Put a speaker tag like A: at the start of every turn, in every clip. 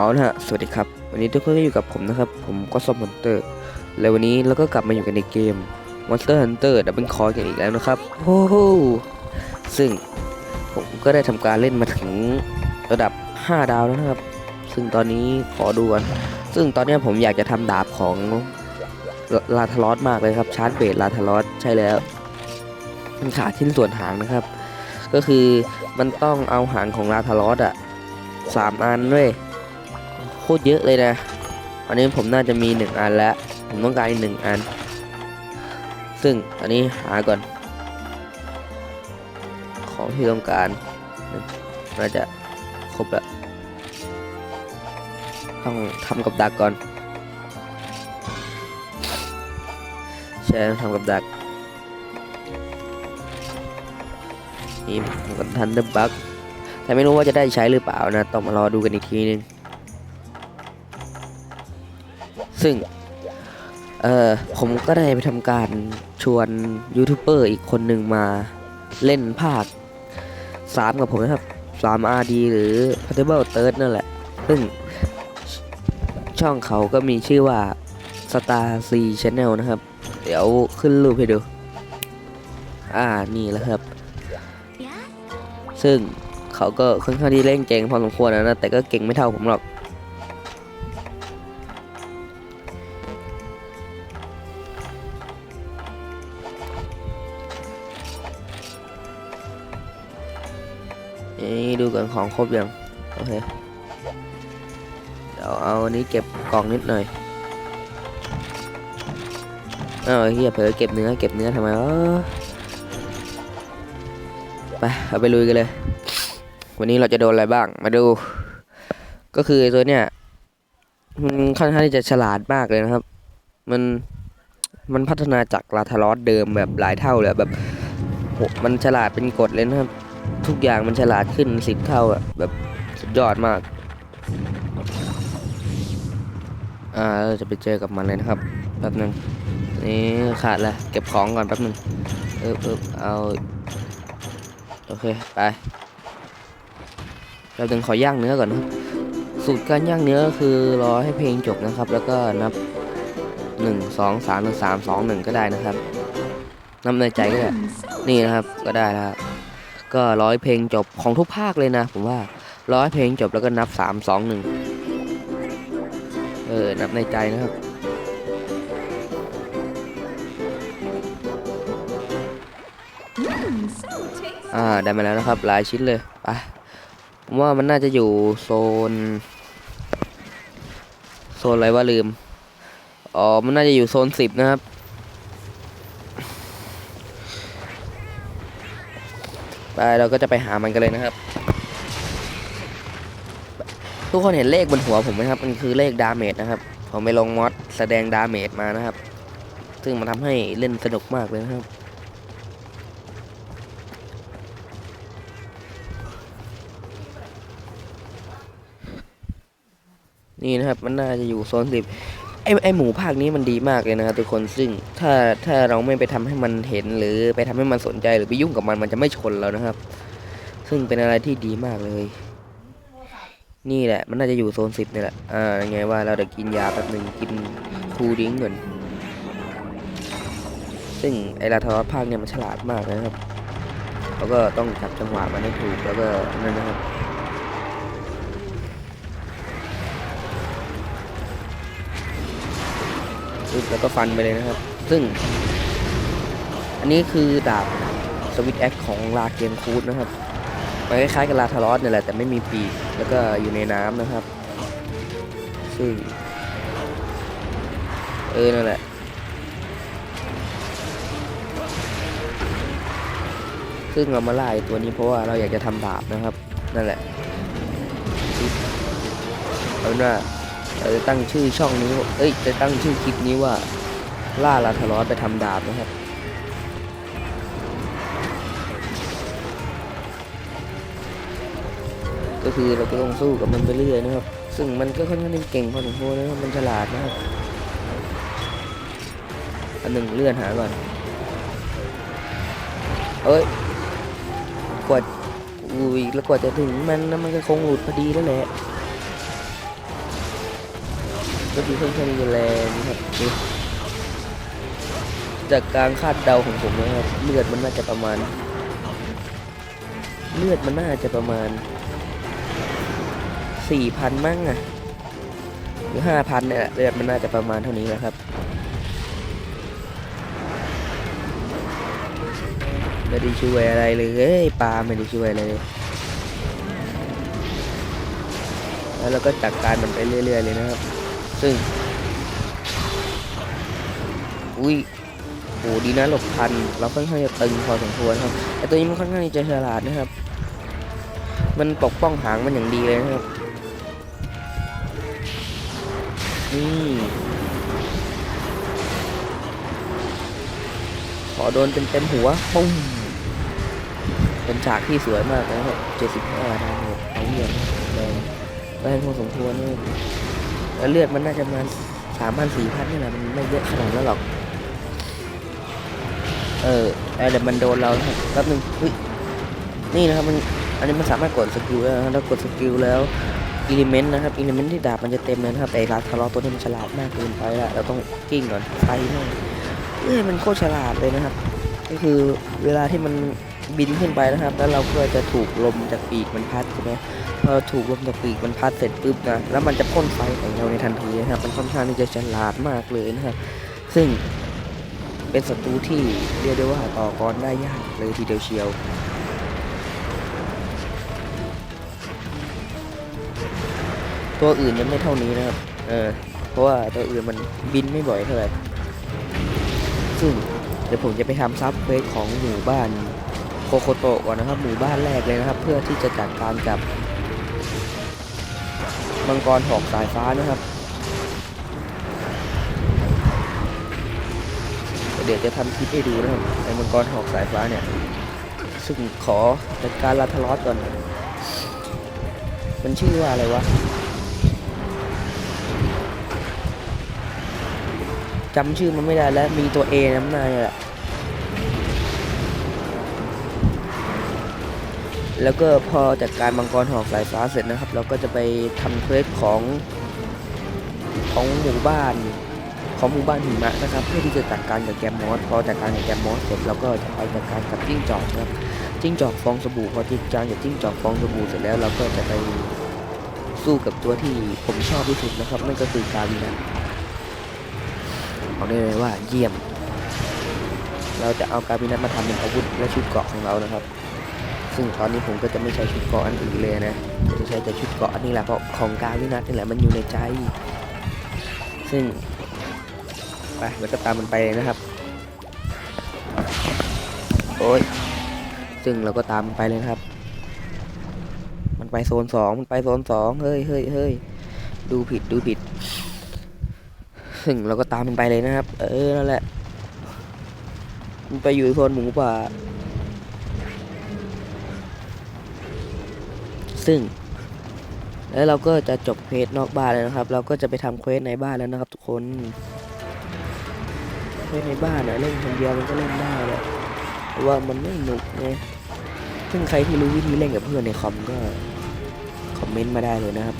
A: เอาละฮะ สวัสดีครับ วันนี้ทุกคนก็อยู่กับผมนะครับ ผมก็ซอมมอนเตอร์และวันนี้เราก็กลับมาอยู่กันในเกม Monster Hunter Double Cross กันอีกแล้วนะครับโอ้โหซึ่งผมก็ได้ทำการเล่นมาถึงระดับ 5 ดาวแล้วนะครับ ซึ่งตอนนี้ขอดูกันซึ่งตอนนี้ผมอยากจะทำดาบของลาทารอสมากเลยครับชาร์จเบดลาทารอสใช่แล้วมันขาดชิ้นส่วนหางนะครับ ก็คือมันต้องเอาหางของลาทารอสอะสามอันเว้ย คตรเยอะเลยนะ อันนี้ผมน่าจะมีหนึ่งอันแล้ว ผมต้องการอีกหนึ่งอัน ซึ่งอันนี้หาก่อน ของที่ต้องการ น่าจะครบแล้ว ต้องทำกับดักก่อนใช่ทำกับดักนี่กับทันเดอร์บักแต่ไม่รู้ว่าจะได้ใช้หรือเปล่านะ ต้องมารอดูกันอีกทีนึง ซึ่ง เอ่อผมก็ได้ไปทำการชวนยูทูบเบอร์อีกคนหนึ่งมาเล่นภาค 3 กับผมนะครับ 3 RD หรือ Portable Third นั่นแหละ ซึ่ง ช่องเขาก็มีชื่อว่า Star C Channel นะครับ เดี๋ยวขึ้นรูปให้ดู อ่า นี่แหละครับ ซึ่งเขาก็ค่อนข้างที่เล่นเก่งพอสมควรนะ แต่ก็เก่งไม่เท่าผมหรอก ของครบยัง โอเค เดี๋ยวเอาอันนี้เก็บกล่องนิดหน่อยอ้าวไอ้เฮียเผลอเก็บเนื้อเก็บเนื้อทำไมวะไปเอาไปลุยกันเลย วันนี้เราจะโดนอะไรบ้างมาดู ก็คือไอ้ตัวเนี้ยมันค่อนข้างที่จะฉลาดมากเลยนะครับ มันมันพัฒนาจากลาทารอสเดิมแบบหลายเท่าเลยแบบโหมันฉลาดเป็นกฎเลยนะครับ ทุกอย่างมันฉลาดขึ้นสิบเท่าอะแบบสุดยอดมาก อ่าเราจะไปเจอกับมันเลยนะครับแป๊บหนึงนี่ขาดละเก็บของก่อนแป๊บหนึงเออเออเอาโอเคไปแป๊บหนึงขอย่างเนื้อก่อนนะครับสูตรการย่างเนื้อคือรอให้เพลงจบนะครับ แล้วก็นับหนึ่งสองสามหรือสามสองหนึ่งก็ได้นะครับนับในใจก็ได้นี่นะครับก็ได้แล้ว ก็ร้อยเพลงจบของทุกภาคเลยนะ ผมว่าร้อยเพลงจบแล้วก็นับสามสองหนึ่งเออ นับในใจนะครับ อ่า ได้มาแล้วนะครับหลายชิ้นเลยไปผมว่ามันน่าจะอยู่โซน โซนอะไรวะลืม อ๋อ มันน่าจะอยู่โซนสิบนะครับ ไปเราก็จะไปหามันกันเลยนะครับ ทุกคนเห็นเลขบนหัวผมไหมครับมันคือเลขดาเมจนะครับผมไปลงมอดแสดงดาเมจมานะครับ ซึ่งมันทำให้เล่นสนุกมากเลยนะครับนี่นะครับมันน่าจะอยู่โซนสิบ อไอหมูภาคนี้มันดีมากเลยนะครับทุกคนซึ่งถ้าถ้าเราไม่ไปทำให้มันเห็นหรือไปทำให้มันสนใจหรือไปยุ่งกับมันมันจะไม่ชนเรานะครับ ซึ่งเป็นอะไรที่ดีมากเลย นี่แหละ มันน่าจะอยู่โซนสิบนี่แหละอ่ายังไงว่าเราจะกินยาแป๊บหนึ่งกินคูดิ้งก่อนซึ่งไอลาทารอสภาคเนี่ยมันฉลาดมากนะครับแล้วก็ต้องจับจังหวะมันให้ถูกแล้วก็นั่นนะครับ ปึ๊บแล้วก็ฟันไปเลยนะครับ ซึ่ง อันนี้คือดาบสวิตแอคของลาเกมคูดนะครับมันคล้ายๆกับลาทารอสเนี่ยแหละแต่ไม่มีปีกแล้วก็อยู่ในน้ำนะครับ ซึ่ง เออนั่นแหละซึ่งเรามาไล่ตัวนี้เพราะว่าเราอยากจะทำดาบนะครับ นั่นแหละเอาเป็นว่า เราจะตั้งชื่อช่องนี้ เอ้ย จะตั้งชื่อคลิปนี้ว่า ล่าลาทารอสไปทำดาบนะครับ ก็คือเราก็ต้องสู้กับมันไปเรื่อยนะครับ ซึ่งมันก็ค่อนข้างเก่งพอสมควรนะครับ มันฉลาดนะครับ อันหนึ่งเลื่อนหาก่อน เอ้ยกว่าอุ้ยแล้วกว่าจะถึงมันนะมันก็คงหลุดพอดีแล้วแหละ ก็คือค่อนข้างจะแรงนะครับจากการคาดเดาของผมนะครับเลือดมันน่าจะประมาณ เลือดมันน่าจะประมาณสี่พันมั้งอะหรือห้าพันเนี่ยแหละเลือดมันน่าจะประมาณเท่านี้แหละครับไม่ได้ช่วยอะไรเลยเฮ้ยปลาไม่ได้ช่วยอะไรเลยแล้วเราก็จัดการมันไปเรื่อย ๆ เลยนะครับ ซึ่ง อุ้ยโหดีนะหลบทัน เราค่อนข้างจะตึงพอสมควรครับแต่ตัวนี้มันค่อนข้างจะฉลาดนะครับ มันปกป้องหางมันอย่างดีเลยนะครับนี่ขอโดนเต็มๆหัวปุ้มเป็นฉากที่สวยมากนะครับ75ดาเมจเอาเรื่องแรงแรงพอสมควรเลย แล้วเลือดมันน่าจะประมาณสามพันสี่พันนี่แหละมันไม่เยอะขนาดนั้นหรอก เออเดี๋ยวมันโดนเราแป๊บนึงเฮ้ยนี่นะครับมันอันนี้มันสามารถกดสกิลได้แล้วกดสกิลแล้วอิเลเมนต์นะครับอิเลเมนต์ที่ดาบมันจะเต็มเลยนะครับแต่ลาทะเละตัวนี้มันฉลาดมากเกินไปละเราต้องกิ้งก่อนไฟแม่เอ้ยมันโคตรฉลาดเลยนะครับ ก็คือเวลาที่มัน บินขึ้นไปนะครับ แล้วเราก็จะถูกลมจากปีกมันพัดใช่ไหมพอถูกลมจากปีกมันพัดเสร็จปุ๊บนะแล้วมันจะพ่นไฟใส่เราในทันทีนะครับ มันค่อนข้างที่จะฉลาดมากเลยนะครับ ซึ่งเป็นศัตรูที่เรียกได้ว่าต่อกรได้ยากเลยทีเดียวเชียวตัวอื่นยังไม่เท่านี้นะครับ เออ เพราะว่าตัวอื่นมันบินไม่บ่อยเท่าไหร่ ซึ่งเดี๋ยวผมจะไปทำซับเควสของหมู่บ้าน โคโคโตะก่อนนะครับหมู่บ้านแรกเลยนะครับ เพื่อที่จะจัดการกับมังกรหอกสายฟ้านะครับเดี๋ยวจะทำคลิปให้ดูนะครับไอ้มังกรหอกสายฟ้าเนี่ย ซึ่งขอจัดการลาทลอสก่อน มันชื่อว่าอะไรวะจำชื่อมันไม่ได้แล้วมีตัว A น้ำหน้าเนี่ยแหละ แล้วก็พอจัดการมังกรหอกสายฟ้าเสร็จนะครับ เราก็จะไปทำเควสของของหมู่บ้านของหมู่บ้านหิมะนะครับเพื่อที่จะจัดการกับแกมมอสพอจัดการกับแกมมอสเสร็จเราก็จะไปจัดการกับจิ้งจอกนะครับจิ้งจอกฟองสบู่พอจัดการกับจิ้งจอกฟองสบู่เสร็จแล้วเราก็จะไปสู้กับตัวที่ผมชอบที่สุดนะครับนั่นก็คือกาวีนะบอกได้เลยว่าเยี่ยม เราจะเอากาวีนัทมาทำเป็นอาวุธและชุดเกราะของเรานะครับ ซึ่งตอนนี้ผมก็จะไม่ใช้ชุดเกราะอันอื่นเลยนะจะใช้แต่ชุดเกราะอันนี้แหละเพราะของกาวินัทนี่แหละมันอยู่ในใจ ซึ่งไปแล้วก็ตามมันไปนะครับโอ้ยซึ่งเราก็ตามมันไปเลยครับ มันไปโซนสองมันไปโซนสองเฮ้ยเฮ้ยเฮ้ยดูผิดดูผิด ซึ่งเราก็ตามมันไปเลยนะครับ เออนั่นแหละมันไปอยู่โซนหมูป่า ซึ่ง แล้วเราก็จะจบเควสนอกบ้านแล้วนะครับ เราก็จะไปทำเควสในบ้านแล้วนะครับทุกคนเล่นในบ้านนะเล่นคนเดียวมันก็เล่นได้แหละแต่ว่ามันไม่หนุกไงซึ่งใครที่รู้วิธีเล่นกับเพื่อนในคอมก็คอมเมนต์มาได้เลยนะครับ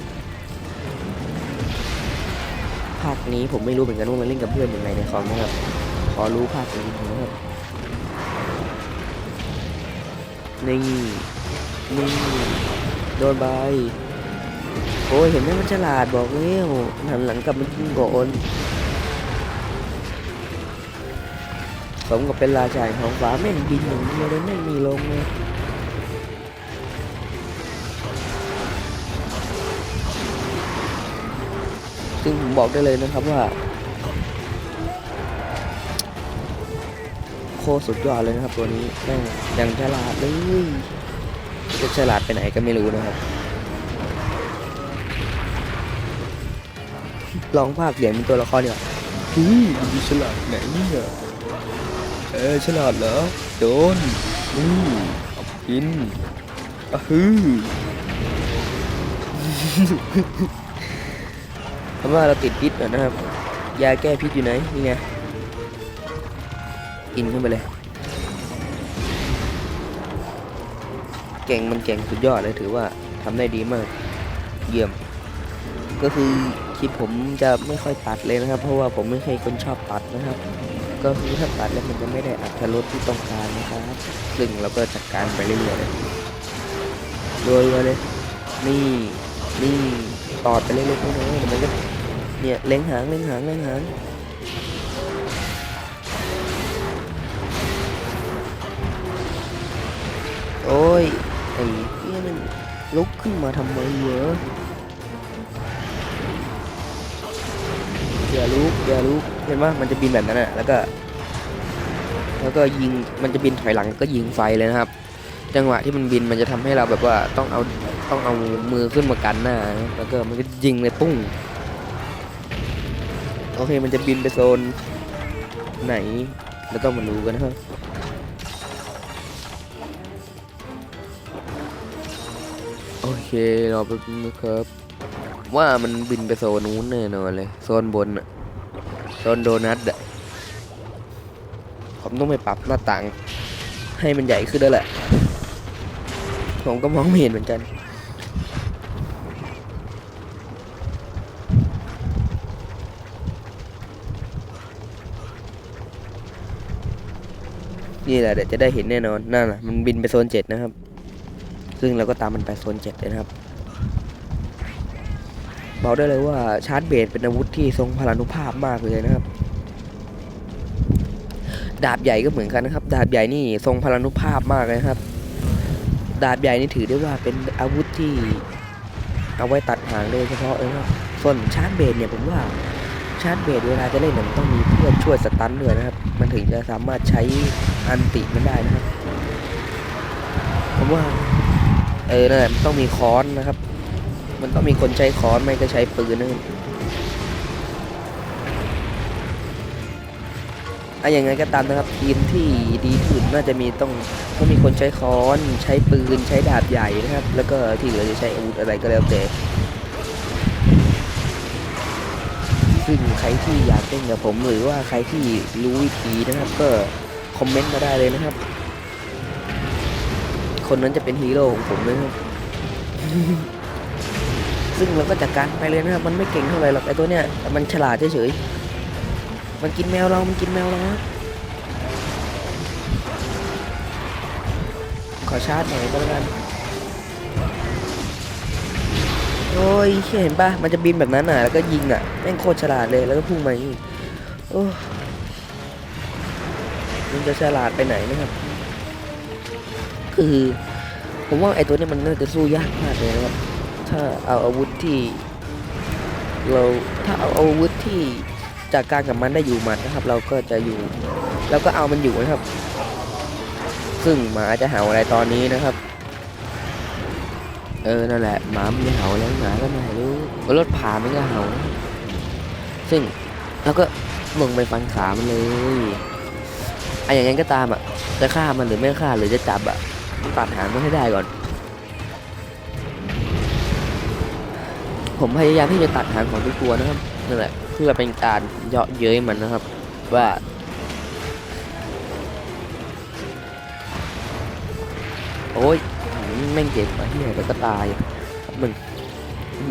A: ภาคนี้ผมไม่รู้เหมือนกันว่ามันเล่นกับเพื่อนยังไงในคอมนะครับ ขอรู้ภาคนี้นะครับนี่นี่ โดนใบโอ้ยเห็นไหมมันฉลาดบอกแล้วหันหลังกลับมันยิงก่อนสมกับเป็นราชาแห่งท้องฟ้าแม่งบินอย่างเดียวเลยแม่มีลงเลยซึ่งผมบอกได้เลยนะครับว่า โคตรสุดยอดเลยนะครับตัวนี้แม่งยังฉลาดเลย จะฉลาดไปไหนก็ไม่รู้นะครับ ลองภาคเสียงเป็นตัวละครเนี่ยฮึมีฉลาดไหนเนี่ยเออฉลาดเหรอโดนอือเอากินอะฮือเพราะว่าเราติดพิษอะนะครับ ยาแก้พิษอยู่ไหน นี่ไง กินขึ้นไปเลย เก่งมันเก่งสุดยอดเลยถือว่าทำได้ดีมาก เยี่ยม ก็คือคลิปผมจะไม่ค่อยตัดเลยนะครับ เพราะว่าผมไม่เคยคนชอบตัดนะครับ ก็คือถ้าตัดแล้วมันจะไม่ได้อัตรสที่ต้องการนะครับซึ่งเราก็จัดการไปเรื่อยๆโดยมาเลยนี่นี่ตอดไปเรื่อยๆน้อยๆเดี๋ยวมันก็เนี่ยเล็งหางเล็งหางเล็งหางโอ้ย ไอ้เหี้ยมันลุกขึ้นมาทำไมเหรออย่าลุกอย่าลุกเห็นปะมันจะบินแบบนั้นอะแล้วก็ แล้วก็ยิงมันจะบินถอยหลังก็ยิงไฟเลยนะครับ จังหวะที่มันบินมันจะทำให้เราแบบว่าต้องเอาต้องเอามือขึ้นมากันหน้านะแล้วก็มันก็ยิงเลยปุ้งโอเคมันจะบินไปโซนไหน แล้วต้องมาดูกันนะครับ โอเครอแป๊บนึงนะครับ ว่ามันบินไปโซนนู้นแน่นอนเลย โซนบนอะโซนโดนัทอะผมต้องไปปรับหน้าต่าง ให้มันใหญ่ขึ้นด้วยแหละ ผมก็มองไม่เห็นเหมือนกันนี่แหละเดี๋ยวจะได้เห็นแน่นอนนั่นน่ะมันบินไปโซนเจ็ดนะครับ ซึ่งเราก็ตามมันไปโซนเจ็ดเลยนะครับบอกได้เลยว่าชาร์จเบสเป็นอาวุธที่ทรงพลานุภาพมากเลยนะครับ ดาบใหญ่ก็เหมือนกันนะครับ ดาบใหญ่นี่ทรงพลานุภาพมากเลยนะครับ ดาบใหญ่นี่ถือได้ว่าเป็นอาวุธที่ เอาไว้ตัดหางโดยเฉพาะเลยนะครับส่วนชาร์จเบสเนี่ยผมว่าชาร์จเบสเวลาจะเล่นเนี่ยมันต้องมีเพื่อนช่วยสตันด้วยนะครับ มันถึงจะสามารถใช้อันติมันได้นะครับผมว่า เออนั่นแหละมันต้องมีค้อนนะครับ มันต้องมีคนใช้ค้อนไม่ก็ใช้ปืนนะครับอะอย่างไงก็ตามนะครับทีมที่ดีที่สุดน่าจะมีต้องต้องมีคนใช้ค้อนใช้ปืนใช้ดาบใหญ่นะครับ แล้วก็ที่เหลือจะใช้อาวุธอะไรก็แล้วแต่ซึ่งใครที่อยากเล่นกับผมหรือว่าใครที่รู้วิธีนะครับ ก็คอมเมนต์มาได้เลยนะครับ คนนั้นจะเป็นฮีโร่ของผมเลยครับซึ่งเราก็จัดการไปเลยนะครับ มันไม่เก่งเท่าไหร่หรอกไอ้ตัวเนี้ยแต่มันฉลาดเฉยๆ มันกินแมวเรา มันกินแมวเราขอชาร์จหน่อยก็แล้วกัน โอ้ยเห็นปะมันจะบินแบบนั้นน่ะ แล้วก็ยิงอะ แม่งโคตรฉลาดเลย แล้วก็พุ่งมาอย่างนี้โอ้มันจะฉลาดไปไหนนะครับ คือ ผมว่าไอ้ตัวเนี้ยมันน่าจะสู้ยากมากเลยนะครับ ถ้าเอาอาวุธที่เราถ้าเอาอาวุธที่จากการกับมันได้อยู่หมัดนะครับ เราก็จะอยู่เราก็เอามันอยู่นะครับ ซึ่งหมาจะเห่าอะไรตอนนี้นะครับ เออนั่นแหละหมามันจะเห่าแล้วหมาก็ไม่รู้รถผ่านมันก็เห่าซึ่งเราก็ลงไปฟันขามันเลยไอ้อย่างนั้นก็ตามอะจะฆ่ามันหรือไม่ฆ่าหรือจะจับอะ ตัดหางมันให้ได้ก่อน ผมพยายามที่จะตัดหางของทุกตัวนะครับนั่นแหละเพื่อเป็นการเยาะเย้ยมันนะครับ ว่าโอ้ยแม่งเจ็บมาที่ไหนแล้วก็ตายมึง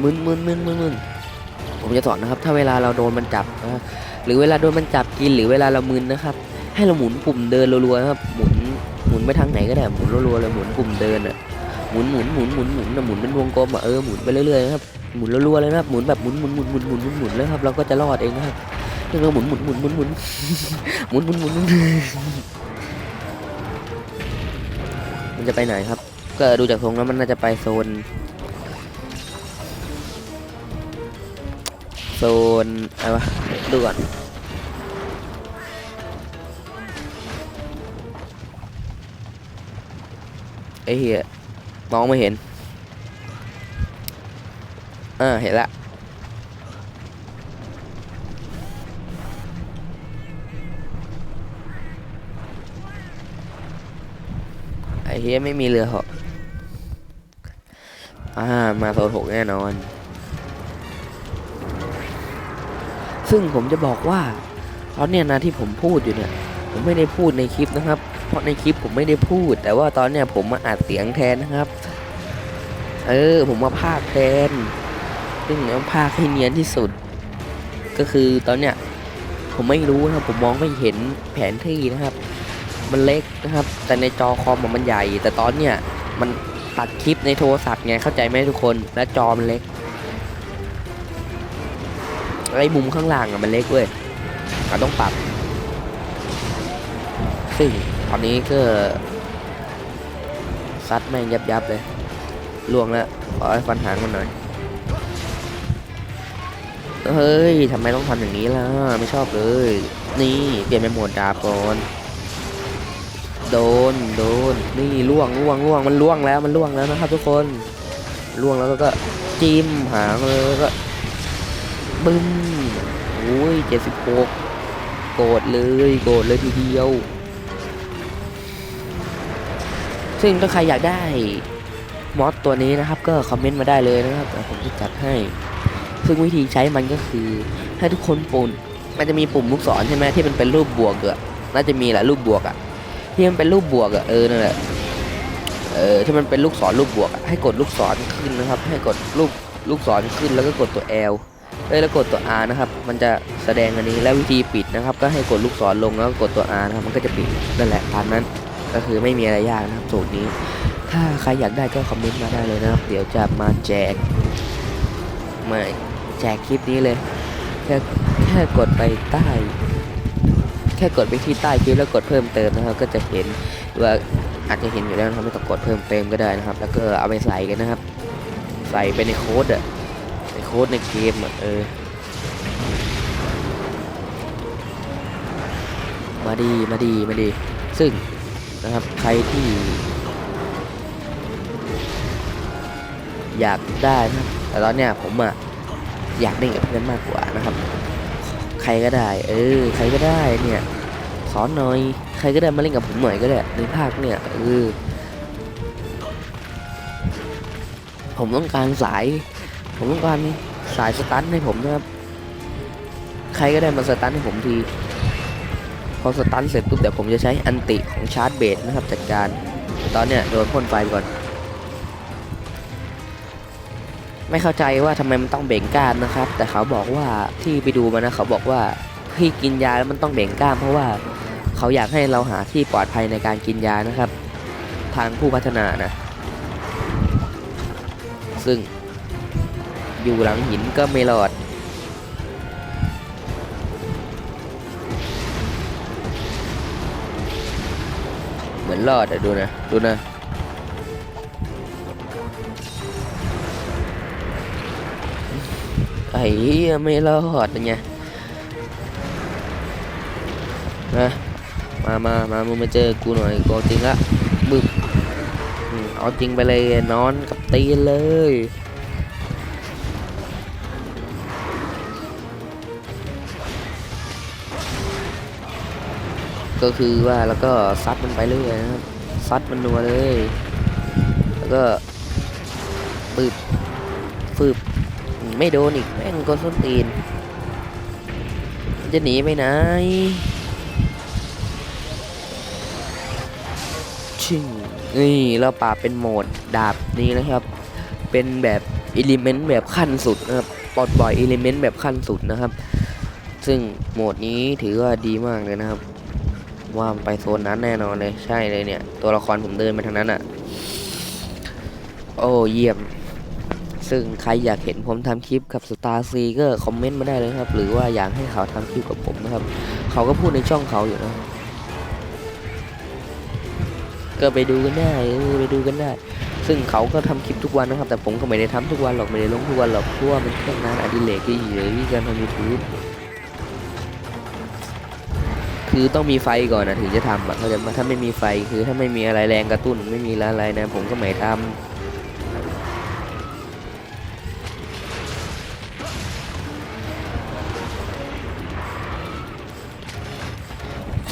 A: มึนมึนมึนมึนมึนผมจะสอนนะครับ ถ้าเวลาเราโดนมันจับนะหรือเวลาโดนมันจับกินหรือเวลาเรามึนนะครับ ให้เราหมุนปุ่มเดินรัวๆนะครับ หมุน หมุนไปทางไหนก็ได้หมุนรัวๆเลยหมุนปุ่มเดินอะหมุนหมุนหมุนหมุนหมุนนะหมุนเป็นวงกลมอะเออหมุนไปเรื่อยๆนะครับหมุนรัวๆเลยนะครับหมุนแบบหมุนหมุนหมุนหมุนหมุนหมุนหมุนเลยครับเราก็จะรอดเองนะครับเราหมุนหมุนหมุนหมุนหมุนหมุนหมุนหมุนหมุนมันจะไปไหนครับ ก็ดูจากทรงแล้วมันน่าจะไปโซนโซนอะไรวะดูก่อน ไอ้เหี้ยมองไม่เห็นอ่าเห็นละไอ้เฮียไม่มีเรือเหาะอ่ามาโซนหกแน่นอน ซึ่งผมจะบอกว่าตอนเนี้ยนะที่ผมพูดอยู่เนี่ย ผมไม่ได้พูดในคลิปนะครับ ราะในคลิปผมไม่ได้พูด แต่ว่าตอนเนี้ยผมมาอัดเสียงแทนนะครับ เออ ผมมาพากย์แทน ซึ่งต้องพากให้เนียนที่สุด ก็คือตอนเนี้ยผมไม่รู้นะครับ ผมมองไม่เห็นแผนที่นะครับ มันเล็กนะครับ แต่ในจอคอมมันใหญ่ แต่ตอนเนี้ยมันตัดคลิปในโทรศัพท์ไงเข้าใจไหมทุกคนและจอมันเล็กไอ้มุมข้างล่างอะมันเล็กเว้ยเราต้องปรับ ซึ่งตอนนี้ก็ซัดแม่งยับยับเลยล่วงแล้วขอให้ฟันหางมันหน่อยเฮ้ยทำไมต้องทำอย่างนี้ล่ะ ไม่ชอบเลย นี่เปลี่ยนเป็นโหมดดาบก่อนโดนโดนนี่ล่วงล่วงล่วงมันล่วงแล้วมันล่วงแล้วนะครับทุกคนล่วงแล้วก็จิ้มหางเลยก็บึ้มโอ้ยเจ็ดสิบหกโกรธเลยโกรธเลยทีเดียว ซึ่งถ้าใครอยากได้มอสตัวนี้นะครับ ก็คอมเมนต์มาได้เลยนะครับผมจะจัดให้ ซึ่งวิธีใช้มันก็คือ ให้ทุกคนปุ่นมันจะมีปุ่มลูกศรใช่ไหมที่มันเป็นรูปบวกอะน่าจะมีแหละรูปบวกอะที่มันเป็นรูปบวกอะเออนั่นแหละเออที่มันเป็นลูกศรรูปบวกให้กดลูกศรขึ้นนะครับ ให้กดรูปลูกศรขึ้นแล้วก็กดตัว L เอ้ยแล้วกดตัว R นะครับ มันจะแสดงอันนี้แล้ววิธีปิดนะครับ ก็ให้กดลูกศรลงแล้วก็กดตัว R นะครับมันก็จะปิดนั่นแหละตามนั้น ก็คือไม่มีอะไรยากนะครับสูตรนี้ ถ้าใครอยากได้ก็คอมเมนต์มาได้เลยนะครับ เดี๋ยวจะมาแจกม่แจกคลิปนี้เลย แค่แค่กดไปใต้ แค่กดไปที่ใต้คลิปแล้วกดเพิ่มเติมนะครับ ก็จะเห็นว่าอาจจะเห็นอยู่แล้วนะครับไม่ต้องกดเพิ่มเติมก็ได้นะครับ แล้วก็เอาไปใส่กันนะครับ ใส่ไปในโค้ดอะในโค้ดในเกมอะเออมาดีมาดีมาดี ซึ่ง นะครับ ใครที่ อยากได้นะครับแต่ตอนเนี้ยผมอะอยากเล่นกับเพื่อนมากกว่านะครับ ใครก็ได้ เออ ใครก็ได้เนี่ยสอนหน่อยใครก็ได้มาเล่นกับผมหน่อยก็ได้ในภาคเนี่ยเออผมต้องการสาย ผมต้องการสายสตันให้ผมนะครับ ใครก็ได้มาสตันให้ผมที พอสตันเสร็จปุ๊บเดี๋ยวผมจะใช้อันติของชาร์จเบสนะครับจัดการ ตอนเนี้ยโดนพ่นไฟก่อน ไม่เข้าใจว่าทำไมมันต้องเบ่งกล้ามนะครับ แต่เขาบอกว่าที่ไปดูมานะเขาบอกว่าที่กินยาแล้วมันต้องเบ่งกล้ามเพราะว่าเขาอยากให้เราหาที่ปลอดภัยในการกินยานะครับ ทางผู้พัฒนานะ ซึ่งอยู่หลังหินก็ไม่รอด เหมือนรอดอะดูนะ ดูนะ ไอ้เหี้ยไม่รอดเป็นไงนะมามามามึงมาเจอกูหน่อยกูเอาจริงละบึ้มอืมเอาจริงไปเลยนอนกับตีเลย ก็คือว่าแล้วก็ซัดมันไปเรื่อยนะครับซัดมันนัวเลย แล้วก็ปืบฟืบไม่โดนอีกแม่งก็ส้นตีน จะหนีไปไหนชิงนี่เราปราบเป็นโหมดดาบนี้นะครับ เป็นแบบอิเลเมนต์แบบขั้นสุดนะครับปลดปล่อยอิเลเมนต์แบบขั้นสุดนะครับ ซึ่งโหมดนี้ถือว่าดีมากเลยนะครับ ว่าไปโซนนั้นแน่นอนเลย ใช่เลยเนี่ย ตัวละครผมเดินไปทางนั้นอะ โอ้เยี่ยม ซึ่งใครอยากเห็นผมทำคลิปกับ Star C ก็คอมเมนต์มาได้เลยครับ หรือว่าอยากให้เขาทำคลิปกับผมนะครับ เขาก็พูดในช่องเขาอยู่นะก็ไปดูกันได้ไปดูกันได้ ซึ่งเขาก็ทำคลิปทุกวันนะครับ แต่ผมก็ไม่ได้ทำทุกวันหรอก ไม่ได้ลงทุกวันหรอกเพราะว่ามันแค่งานอดิเรกที่เฉยๆการทำยูทูบ คือต้องมีไฟก่อนนะถึงจะทำอะเขาจะมาถ้าไม่มีไฟคือถ้าไม่มีอะไรแรงกระตุ้นไม่มีอะไรนะ ผมก็ไม่ทำ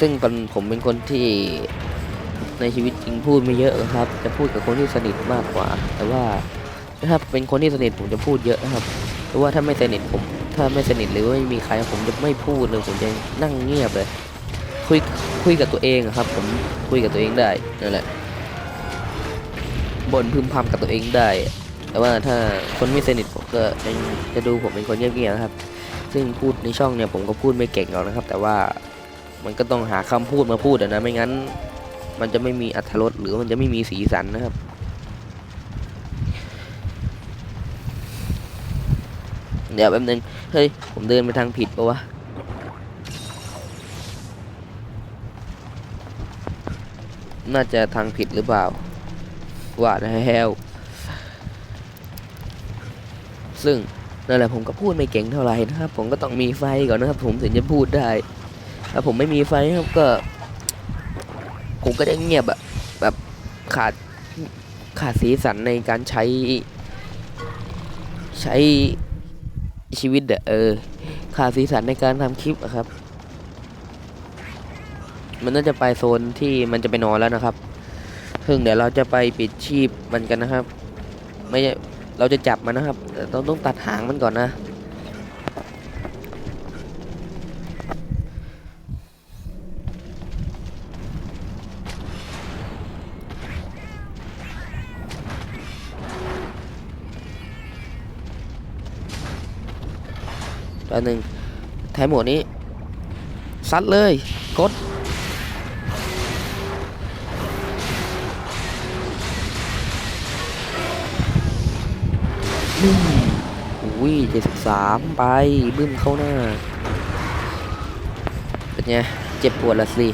A: ซึ่งผมเป็นคนที่ในชีวิตจริงพูดไม่เยอะครับ จะพูดกับคนที่สนิทมากกว่า แต่ว่าถ้าเป็นคนที่สนิทผมจะพูดเยอะนะครับเพราะว่าถ้าไม่สนิทผม ถ้าไม่สนิทหรือว่าไม่มีใครผมจะไม่พูดเลยผมจะนั่งเงียบเลย คุยคุยกับตัวเองอะครับ ผมคุยกับตัวเองได้นั่นแหละบ่นพึมพำกับตัวเองได้ แต่ว่าถ้าคนไม่สนิทผมก็จะดูผมเป็นคนเงียบๆนะครับ ซึ่งพูดในช่องเนี่ยผมก็พูดไม่เก่งหรอกนะครับ แต่ว่ามันก็ต้องหาคำพูดมาพูดอะนะไม่งั้น มันจะไม่มีอรรถรสหรือมันจะไม่มีสีสันนะครับเดี๋ยวแป๊บนึง เฮ้ย ผมเดินไปทางผิดปะวะ น่าจะทางผิดหรือเปล่า ว่าแล้วซึ่งนั่นแหละผมก็พูดไม่เก่งเท่าไหร่นะครับ ผมก็ต้องมีไฟก่อนนะครับ ผมถึงจะพูดได้ ถ้าผมไม่มีไฟครับก็ ผมก็จะเงียบอะแบบขาดขาดสีสันในการใช้ ใช้ชีวิตอเออขาดสีสันในการทำคลิปอะครับ มันน่าจะไปโซนที่มันจะไปนอนแล้วนะครับ ซึ่งเดี๋ยวเราจะไปปิดชีพมันกันนะครับ ไม่เราจะจับมันนะครับต้องต้องตัดหางมันก่อนนะตัวหนึ่งท้ายหมวดนี้ซัดเลย สามไปบึ้มเข้าหน้า เป็นไง เจ็บปวดละสิ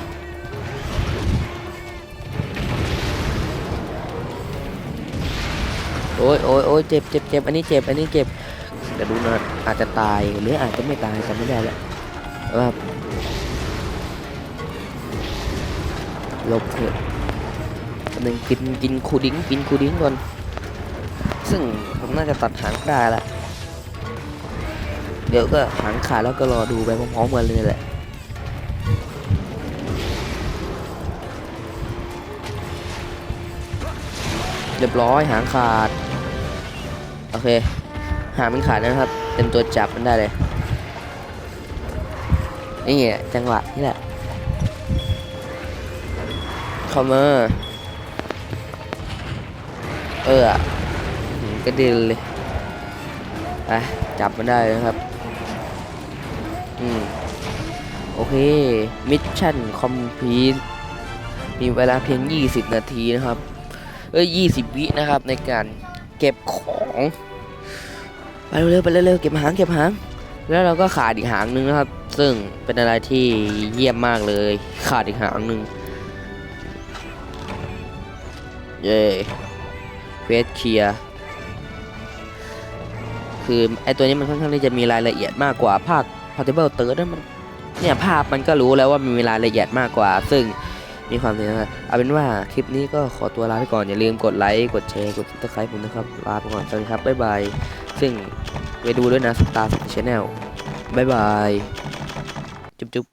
A: โอ้ยโอ้ยโอ้ยเจ็บเจ็บเจ็บอันนี้เจ็บ อันนี้เจ็บเดี๋ยวดูนะ อาจจะตาย หรืออาจจะไม่ตายจำไม่ได้แล้วว่าลบเถอะอันหนึ่งกินกินคูดิ้งกินคูดิ้งก่อน ซึ่งผมน่าจะตัดหางได้ละ เดี๋ยวก็หางขาดแล้วก็รอดูไปพร้อมๆกันเลยแหละเรียบร้อยหางขาด โอเค หางมันขาดนะครับ เป็นตัวจับมันได้เลย นี่แหละจังหวะนี่แหละเข้ามาเออกระเด็นเลยไปจับมันได้นะครับ เคมิชชั่นคอมพลีทมีเวลาเพียง 20 นาทีนะครับ เอ้ย20 วินะครับในการเก็บของไปเร็วๆไปเร็วๆเก็บหางเก็บหาง แล้วเราก็ขาดอีกหางหนึ่งนะครับ ซึ่งเป็นอะไรที่เยี่ยมมากเลย ขาดอีกหางหนึ่งเย้เฟสเคลียคือไอตัวนี้มันค่อนข้างที่จะมีรายละเอียดมากกว่าภาค Portable Third นะมัน เนี่ยภาพมันก็รู้แล้วว่ามีรายละเอียดมากกว่า ซึ่งมีความสำคัญเอาเป็นว่าคลิปนี้ก็ขอตัวลาไปก่อน อย่าลืมกดไลค์กดแชร์กดติดตามผมนะครับ ลาไปก่อนสวัสดีครับ บ๊ายบาย ซึ่งไปดูด้วยนะสตาร์ชแนลบ๊ายบาย จุ๊บ